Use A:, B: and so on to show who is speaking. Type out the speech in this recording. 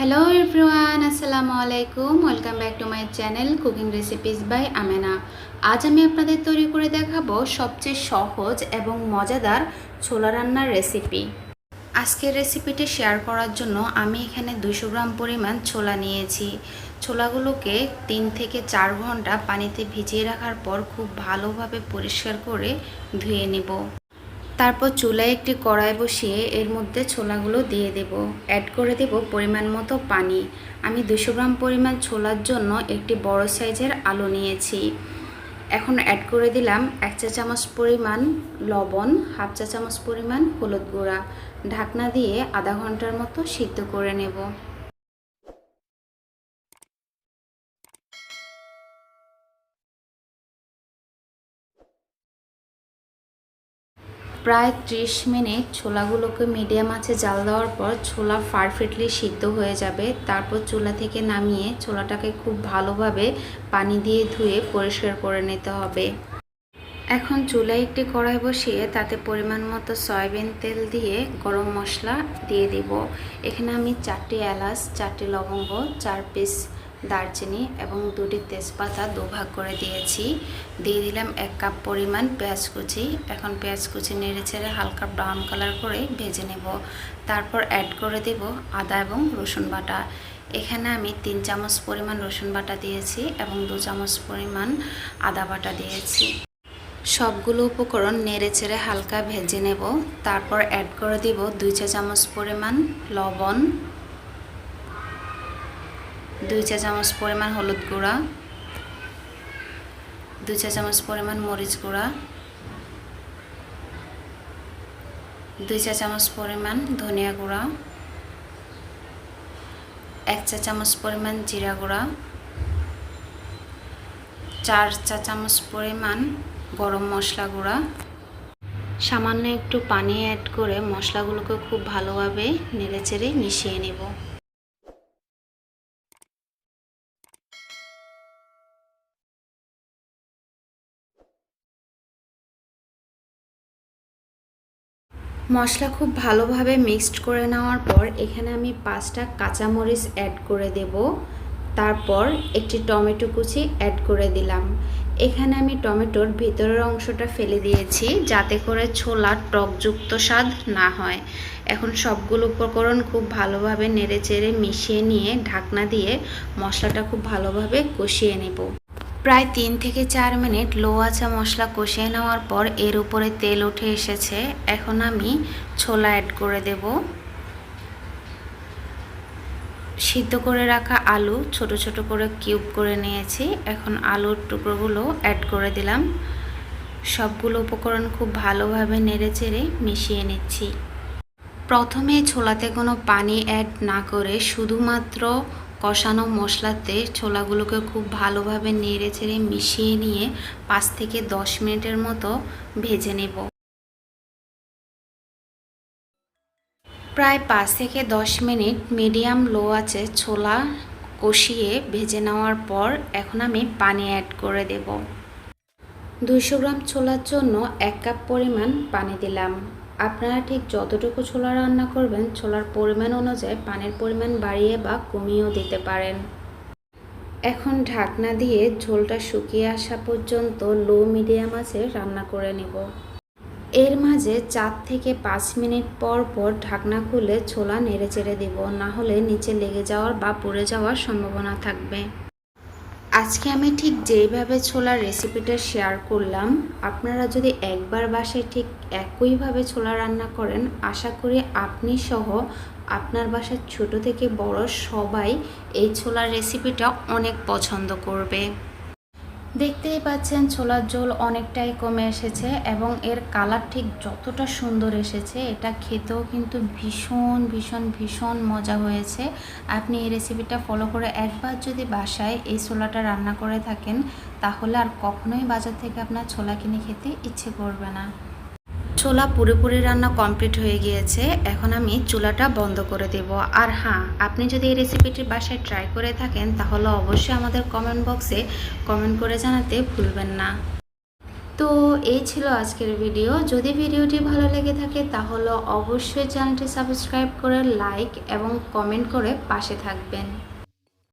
A: Hello everyone আসসালামু আলাইকুম welcome back to my channel cooking recipes by Amena আজ আমি আপনাদের তৈরি করে দেখাবো সবচেয়ে সহজ এবং মজাদার ছোলা রান্নার রেসিপি আজকের রেসিপিটি শেয়ার করার জন্য আমি এখানে দুশো গ্রাম পরিমাণ ছোলা নিয়েছি। ছোলাগুলোকে তিন থেকে চার ঘণ্টা পানিতে ভিজিয়ে রাখার পর খুব ভালোভাবে পরিষ্কার করে ধুয়ে নেব। তারপর চুলায় একটি কড়াই বসিয়ে এর মধ্যে ছোলাগুলো দিয়ে দেব। অ্যাড করে দেব পরিমাণ মতো পানি। আমি দুশো গ্রাম পরিমাণ ছোলার জন্য একটি বড় সাইজের আলু নিয়েছি। এখন অ্যাড করে দিলাম এক চা চামচ পরিমাণ লবণ, হাফ চা চামচ পরিমাণ হলুদ গুঁড়া। ঢাকনা দিয়ে আধা ঘণ্টার মতো সিদ্ধ করে নেব। প্রায় ত্রিশ মিনিট ছোলাগুলোকে মিডিয়াম আছে জাল দেওয়ার পর ছোলা পারফেক্টলি সিদ্ধ হয়ে যাবে। তারপর চুলা থেকে নামিয়ে ছোলাটাকে খুব ভালোভাবে পানি দিয়ে ধুয়ে পরিষ্কার করে নিতে হবে। এখন চুলায় একটি কড়াই বসিয়ে তাতে পরিমাণ মতো সয়াবিন তেল দিয়ে গরম মশলা দিয়ে দিব। এখানে আমি চারটি এলাচ, চারটি লবঙ্গ, চার পিস দারচিনি এবং দুটি তেজপাতা দুভাগ করে দিয়েছি। দিয়ে দিলাম এক কাপ পরিমাণ পেঁয়াজ কুচি। এখন পেঁয়াজ কুচি নেড়ে ছেড়ে হালকা ব্রাউন কালার করে ভেজে নেব। তারপর অ্যাড করে দেব আদা এবং রসুন বাটা। এখানে আমি তিন চামচ পরিমাণ রসুন বাটা দিয়েছি এবং দু চামচ পরিমাণ আদা বাটা দিয়েছি। সবগুলো উপকরণ নেড়ে ছেড়ে হালকা ভেজে নেব। তারপর অ্যাড করে দিব দুই চা চামচ পরিমাণ লবণ। দুই চা চামচ পরিমাণ হলুদ গুঁড়া, দুই চা চামচ পরিমাণ মরিচ গুঁড়া, দুই চা চামচ পরিমাণ ধনিয়া গুঁড়া, এক চা চামচ পরিমাণ জিরা গুঁড়া, চার চা চামচ পরিমাণ গরম মশলা গুঁড়া। সামান্য একটু পানি অ্যাড করে মশলাগুলোকে খুব ভালোভাবে নেড়েচেড়ে মিশিয়ে নেব। মশলা খুব ভালোভাবে মিক্সড করে নেওয়ার পর এখানে আমি পাঁচটা কাঁচামরিচ অ্যাড করে দেব। তারপর একটি টমেটো কুচি অ্যাড করে দিলাম। এখানে আমি টমেটোর ভিতরের অংশটা ফেলে দিয়েছি যাতে করে ছোলা টকযুক্ত স্বাদ না হয়। এখন সবগুলো উপকরণ খুব ভালোভাবে নেড়ে চেড়ে মিশিয়ে নিয়ে ঢাকনা দিয়ে মশলাটা খুব ভালোভাবে কষিয়ে নেব। প্রায় তিন থেকে চার মিনিট লো আচা মশলা কষিয়ে নেওয়ার পর এর উপরে তেল উঠে এসেছে। এখন আমি ছোলা অ্যাড করে দেব। সিদ্ধ করে রাখা আলু ছোট ছোট করে কিউব করে নিয়েছি। এখন আলুর টুকরোগুলো অ্যাড করে দিলাম। সবগুলো উপকরণ খুব ভালোভাবে নেড়ে চেড়ে মিশিয়ে নিচ্ছি। প্রথমে ছোলাতে কোনো পানি অ্যাড না করে শুধুমাত্র কষানো মশলাতে ছোলাগুলোকে খুব ভালোভাবে নেড়ে চেড়ে মিশিয়ে নিয়ে পাঁচ থেকে দশ মিনিটের মতো ভেজে নেব। প্রায় পাঁচ থেকে দশ মিনিট মিডিয়াম লো আছে ছোলা কষিয়ে ভেজে নেওয়ার পর এখন আমি পানি অ্যাড করে দেব। দুইশো গ্রাম ছোলার জন্য এক কাপ পরিমাণ পানি দিলাম। আপনারা ঠিক যতটুকু ছোলা রান্না করবেন, ছোলার পরিমাণ অনুযায়ী পানির পরিমাণ বাড়িয়ে বা কমিয়েও দিতে পারেন। এখন ঢাকনা দিয়ে ঝোলটা শুকিয়ে আসা পর্যন্ত লো মিডিয়াম আছে রান্না করে নেব। এর মাঝে চার থেকে পাঁচ মিনিট পর পর ঢাকনা খুলে ছোলা নেড়ে চেড়ে দেব, না হলে নিচে লেগে যাওয়ার বা পড়ে যাওয়ার সম্ভাবনা থাকবে। আজকে আমি ঠিক যেইভাবে ছোলার রেসিপিটা শেয়ার করলাম, আপনারা যদি একবার বাসায় ঠিক একইভাবে ছোলা রান্না করেন, আশা করি আপনি সহ আপনার বাসার ছোট থেকে বড় সবাই এই ছোলার রেসিপিটা অনেক পছন্দ করবে। দেখতেই পাচ্ছেন ছোলার জল অনেকটাই কমে এসেছে এবং এর কালার ঠিক যতটা সুন্দর এসেছে, এটা খেতেও কিন্তু ভীষণ ভীষণ ভীষণ মজা হয়েছে। আপনি এই রেসিপিটা ফলো করে একবার যদি বাসায় এই ছোলাটা রান্না করে থাকেন, তাহলে আর কখনোই বাজার থেকে আপনার ছোলা কিনে খেতে ইচ্ছে করবে না। ছোলা পুরোপুরি রান্না কমপ্লিট হয়ে গিয়েছে, এখন আমি চুলাটা বন্ধ করে দেব। আর হ্যাঁ আপনি যদি এই রেসিপিটি বাসায় ট্রাই করে থাকেন, তাহলে অবশ্যই আমাদের কমেন্ট বক্সে কমেন্ট করে জানাতে ভুলবেন না। তো এই ছিল আজকের ভিডিও। যদি ভিডিওটি ভালো লেগে থাকে, তাহলে অবশ্যই চ্যানেলটি সাবস্ক্রাইব করে লাইক এবং কমেন্ট করে পাশে থাকবেন।